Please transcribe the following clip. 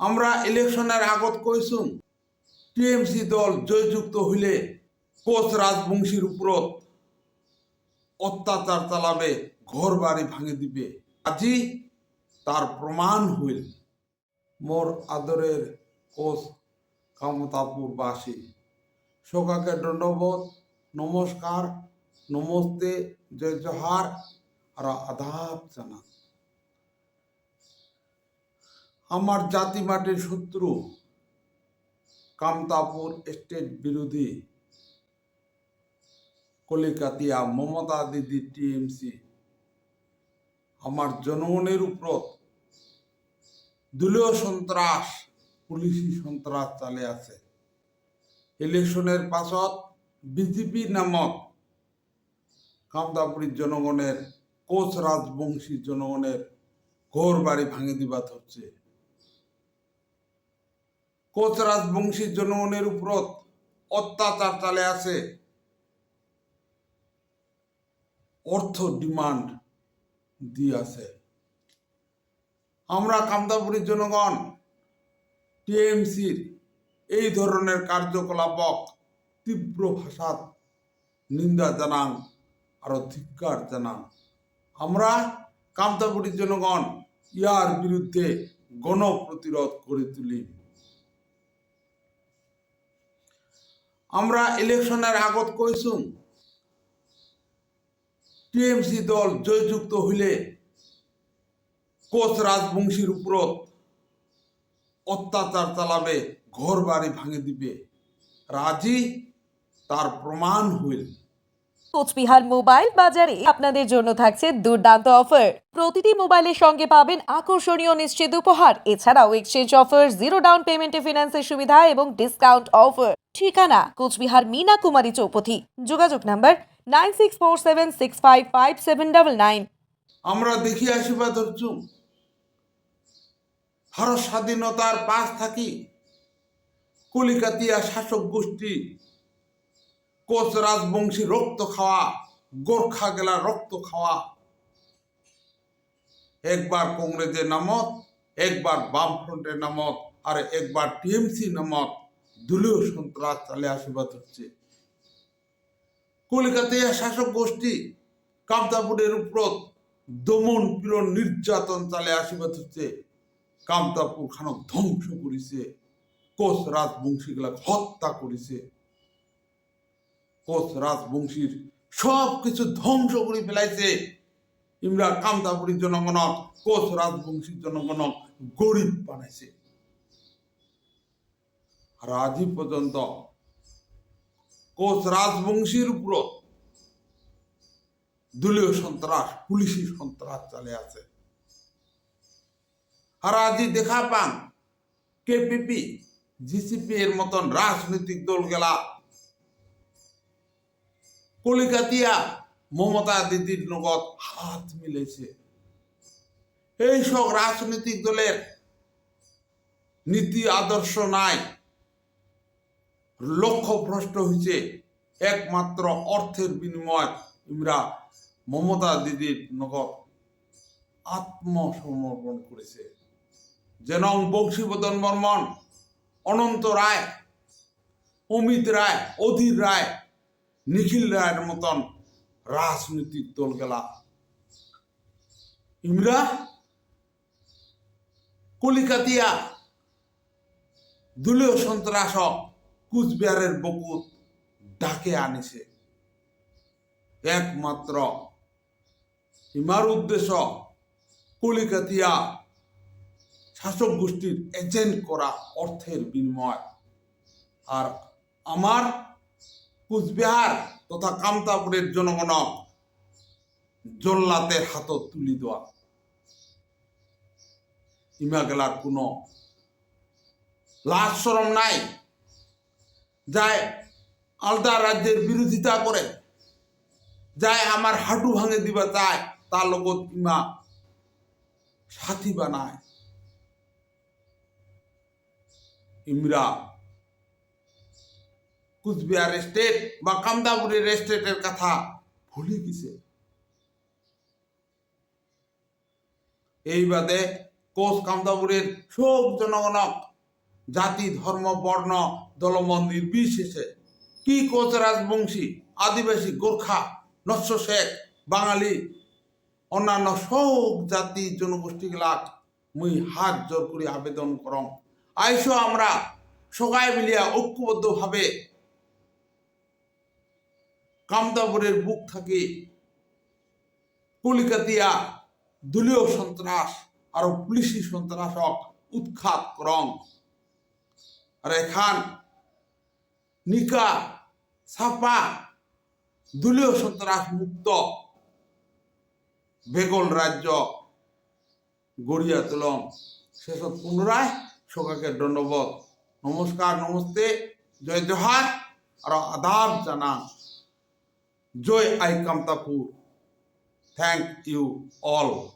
আমরা ইলেকশনের আগত কইছুম টিএমসি দল জয়যুক্ত হইলে কোচ রাজবংশীর উপরত অত্যাচার চালাবে ঘর বাড়ি ভাঙে দিবে। আজি তার প্রমাণ হইল। মোর আদরের কোচ কামতাপুরবাসী শোকাকে দণ্ডবোধ নমস্কার, নমস্তে, জয় জহার, আর আদাব জানা আমার জাতি মাটির শত্রু, কামতাপুর স্টেট বিরোধী কলিকাতিয়া মমতা দিদি টিএমসি। আমার জনগণের উপর দলীয় সন্ত্রাস, পুলিশি সন্ত্রাস চালে আছে। ইলেকশনের পাছত বিজেপি নামক কামতাপুরীর জনগণের, কোচ রাজবংশী জনগণের ঘর বাড়ি ভাঙে দিবা হচ্ছে। কোচ রাজবংশী জনগণের উপর অত্যাচার চালে আছে। অর্থ ডিমান্ড দিয়ে আছে। আমরা কামতাপুরীর জনগণ, টিএমসির এই ধরনের কার্যকলাপক তীব্র ভাষাত নিন্দা জানান আরও ধিক্কার জানান। আমরা কামতাপুরীর জনগণ, ইয়ার বিরুদ্ধে গণপ্রতিরোধ করে তুলি। আমরা ইলেকশনের আগত কইসুম, টিএমসি দল জয়যুক্ত হইলে কোচ রাজবংশীর উপরত অত্যাচার চালাবে ঘর বাড়ি ভাঙে দিবে। রাজি? তার প্রমাণ হইল। কোচবিহার মোবাইল বাজারে আপনাদের জন্য থাকছে দুর্দান্ত অফার। প্রতিটি মোবাইলের সঙ্গে পাবেন আকর্ষণীয় নিশ্চিত উপহার। এছাড়াও এক্সচেঞ্জ অফার জিরো ডাউন পেমেন্টে ফিনান্সের সুবিধা এবং ডিসকাউন্ট অফার ঠিকানা কোচবিহার মিনা কুমারী চৌপথি। যোগাযোগ number nine six four seven six five five seven nine আমরা দেখি আসিবা ধরছু ভারত স্বাধীনতার পাশ থাকি। কলিকাতিয়া শাসক গোষ্ঠী কোচ রাজবংশী রক্ত খাওয়া, গোর্খা গেলা রক্ত খাওয়া। একবার কংগ্রেসের নামত, একবার বামফ্রন্টের নামত, আর একবার টিএমসি নামত। দলীয় সন্ত্রাস চালে আসিবাদ হচ্ছে। কলিকাতিয়া শাসক গোষ্ঠী, কামতাপুরের উপর দমন পীড়ন নির্যাতন চালে আশীর্বাদ হচ্ছে। কামতাপুর খানক ধ্বংস করিছে। কোচ রাজবংশী রাজবংশীগুলা হত্যা করিছে। কোচ, রাজবংশীর সব কিছু ধ্বংস করে ফেলাইছে। ইমরা কামতাপুরীর জনগণক, কোচ, রাজবংশীর জনগণক গরিব বানাইছে। আর আজই পর্যন্ত কোচ, রাজবংশীর উপর দলীয় সন্ত্রাস, পুলিশি সন্ত্রাস চালে আছে। আর আজই দেখা পান, কেপিপি, জিসিপি এর মতন রাজনৈতিক দল গেলা কলিকাতিয়া মমতা দিদির লগত হাত মিলেছে এই সব রাজনৈতিক দলের নীতি আদর্শ নাই। লক্ষ্য ভ্রষ্ট হয়েছে একমাত্র অর্থের বিনিময়। ইমরা মমতা দিদির নগদ আত্মসমর্পণ করেছে। যেন বংশীবদন বর্মন, অনন্ত রায়, অমিত রায়, অধীর রায় নিখিল রায়ের মতন রাজনৈতিক দল গেলা ইমরা কলিকাতিয়া দলীয় সন্ত্রাসক কুচবিহারের বকুত ডাকে আনিছে। একমাত্র ইমার উদ্দেশ্য কলিকাতিয়া শাসক গোষ্ঠীর এজেন্ট করা অর্থের বিনিময়। আর আমার কুচবিহার তথা কামতাপুরের জনগণ জল্লাতের হাতত তুলি দেওয়া। ইমা গেলার কোনো লাজ সরম নাই, যায় আলাদা রাজ্যের বিরোধিতা করে, যায় আমার হাঁটু ভাঙে দিবা চায় তার লগত ইমা সাথী বানায়। ইমরা কুচবিহার স্টেট বা কামদাপুরের স্টেটের কথা ভুলে গেছে। এই বাদে কোচ কামতাপুরের সব জনগণক জাতি, ধর্ম, বর্ণ, দলমত নির্বিশেষে কি কোচ রাজবংশী, আদিবাসী, গোর্খা, নস্য শেখ, বাঙালি, অন্যান্য সব জাতি জনগোষ্ঠীগুলাক মুই হাত জোর করে আবেদন করম। আইসো আমরা সবাই মিলিয়া ঐক্যবদ্ধভাবে কামতাপুরের বুক থাকি কলিকাতিয়া দলীয় সন্ত্রাস আর পুলিশি সন্ত্রাসক উৎখাত করং। আর এখান নিকা ছাপা দলীয় সন্ত্রাস মুক্ত বেগল রাজ্য গড়িয়া তুলং। শেষত পুনরায় সকাকে দণ্ডবোধ। নমস্কার, নমস্তে, জয় জোহার, আর আদাব জানা জয় আই কামতাপুর। Thank you all